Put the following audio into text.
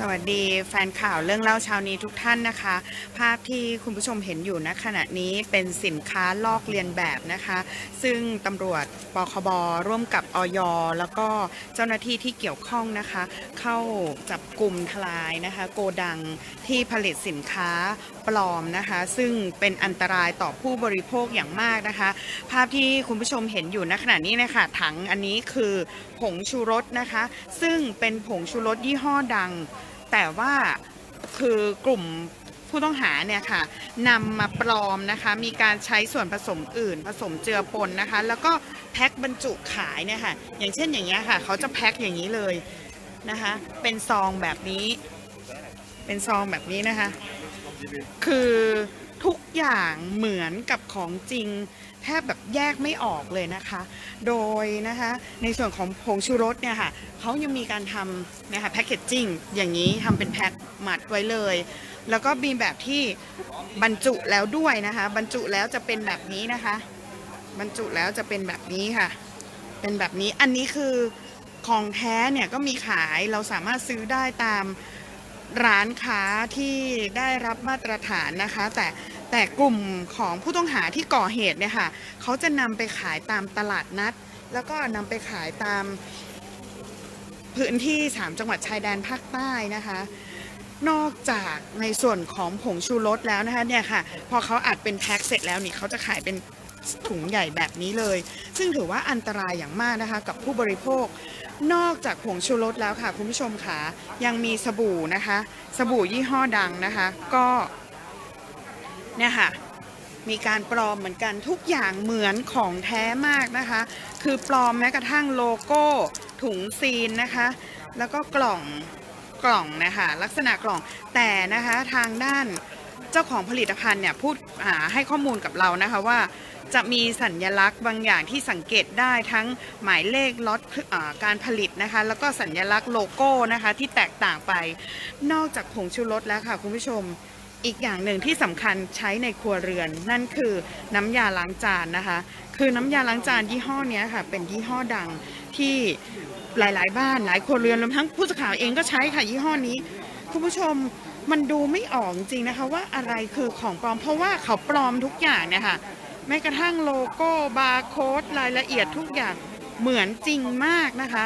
สวัสดีแฟนข่าวเรื่องเล่าเช้านี้ทุกท่านนะคะ ภาพที่คุณผู้ชมเห็นอยู่ณขณะนี้เป็นสินค้าลอกเลียนแบบนะคะ ซึ่งตำรวจปคบร่วมกับออย แล้วก็เจ้าหน้าที่ที่เกี่ยวข้องนะคะ เข้าจับกลุ่มทลายนะคะ โกดังที่ผลิตสินค้าปลอมนะคะ ซึ่งเป็นอันตรายต่อผู้บริโภคอย่างมากนะคะ ภาพที่คุณผู้ชมเห็นอยู่ณขณะนี้นะคะถังอันนี้คือผงชูรสนะคะ ซึ่งเป็นผงชูรสยี่ห้อดัง แต่ว่าคือกลุ่มผู้ต้องหาเนี่ยค่ะนำมาปลอมนะคะมีการใช้ส่วนผสมอื่น ผสมเจือปนนะคะ แล้วก็แพ็คบรรจุขายเนี่ยค่ะ อย่างเช่นอย่างเงี้ยค่ะเขาจะแพ็คอย่างนี้เลยนะคะ เป็นซองแบบนี้ เป็นซองแบบนี้นะคะ คือ อย่างเหมือนกับของจริง แทบแบบแยกไม่ออกเลยนะคะ โดยนะคะในส่วนของผงชูรสเนี่ยค่ะเขายังมีการทำนะคะแพคเกจจิ้งอย่างนี้ทำเป็นแพ็คมัดไว้เลย แล้วก็มีแบบที่บรรจุแล้วด้วยนะคะ บรรจุแล้วจะเป็นแบบนี้นะคะ บรรจุแล้วจะเป็นแบบนี้ค่ะ เป็นแบบนี้อันนี้คือของแท้เนี่ยก็มีขายเราสามารถซื้อได้ตามร้านค้าที่ได้รับมาตรฐานนะคะ แต่ แต่กลุ่มของผู้ต้องหาที่ก่อเหตุเนี่ยค่ะเขาจะนำไปขายตามตลาดนัด แล้วก็นำไปขายตามพื้นที่สามจังหวัดชายแดนภาคใต้นะคะ นอกจากในส่วนของผงชูรสแล้วนะคะเนี่ยค่ะ พอเขาอัดเป็นแพ็คเสร็จแล้วนี่เขาจะขายเป็นถุงใหญ่แบบนี้เลย ซึ่งถือว่าอันตรายอย่างมากนะคะกับผู้บริโภค นอกจากผงชูรสแล้วค่ะคุณผู้ชมค่ะยังมีสบู่นะคะ สบู่ยี่ห้อดังนะคะ ก็ เนี่ยค่ะมีการปลอมเหมือนกันทุกอย่างเหมือนของแท้มากนะคะ คือปลอมแม้กระทั่งโลโก้ถุงซีนนะคะ แล้วก็กล่องกล่องนะคะลักษณะกล่องแต่นะคะทางด้านเจ้าของผลิตภัณฑ์เนี่ยพูดอ่าให้ข้อมูลกับเรานะคะว่าจะมีสัญญลักษณ์บางอย่างที่สังเกตได้ทั้งหมายเลขล็อตอการผลิตนะคะ แล้วก็สัญญลักษณ์โลโก้นะคะที่แตกต่างไป นอกจากผงชูรสแล้วค่ะคุณผู้ชม อีกอย่างหนึ่งที่สำคัญใช้ในครัวเรือน นั่นคือน้ำยาล้างจานนะคะ คือน้ำยาล้างจานยี่ห้อนี้ค่ะ เป็นยี่ห้อดังที่หลายๆ บ้านหลายครัวเรือนรวมทั้งผู้สื่อข่าวเองก็ใช้ค่ะยี่ห้อนี้ คุณผู้ชมมันดูไม่ออกจริงนะคะว่าอะไรคือของปลอม เพราะว่าเขาปลอมทุกอย่างเนี่ยค่ะแม้กระทั่งโลโก้บาร์โค้ดรายละเอียดทุกอย่างเหมือนจริงมากนะคะ